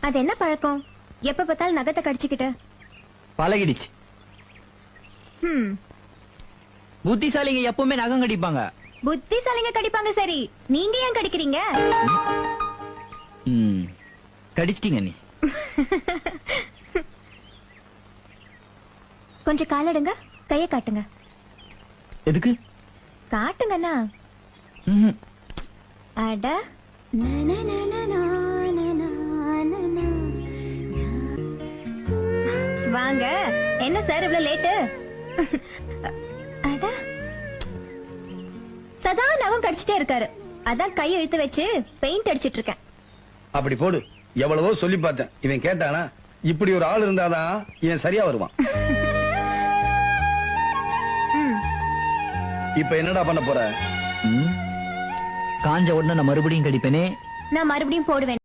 அது என்ன பழக்கம்? எப்ப பார்த்தாலும் நகத்தை கடிச்சுக்கிட்டு. பழகிடுச்சு. புத்திசாலிங்க எப்பவுமே நகம் கடிப்பாங்க. புத்திசாலிங்க கடிப்பாங்க சரி. நீங்க ஏன் கடிக்கிறீங்க? கடிச்சிட்டீங்க நீ. கொஞ்சம் காலடுங்க கைய காட்டுங்க. எதுக்கு? காட்டுங்கண்ணா. அட. வாங்க. என்ன சார் இவ்வளவு லேட்டு? அட. சதா நகம் கடிச்சிட்டே இருக்காரு. அதான் கை இழுத்து வச்சு பெயிண்ட் அடிச்சிட்டு இருக்கேன் அப்படி போடு. எவ்வளவோ சொல்லி பார்த்தேன். இவன் கேட்டானா இப்படி ஒரு ஆள் இருந்தாதான் இவன் சரியா வருவான். ம், இப்ப என்னடா பண்ண போற? ம். காஞ்ச உடனே நான் மறுபடியும் கடிப்பேனே. நான் மறுபடியும் போடுவேன்.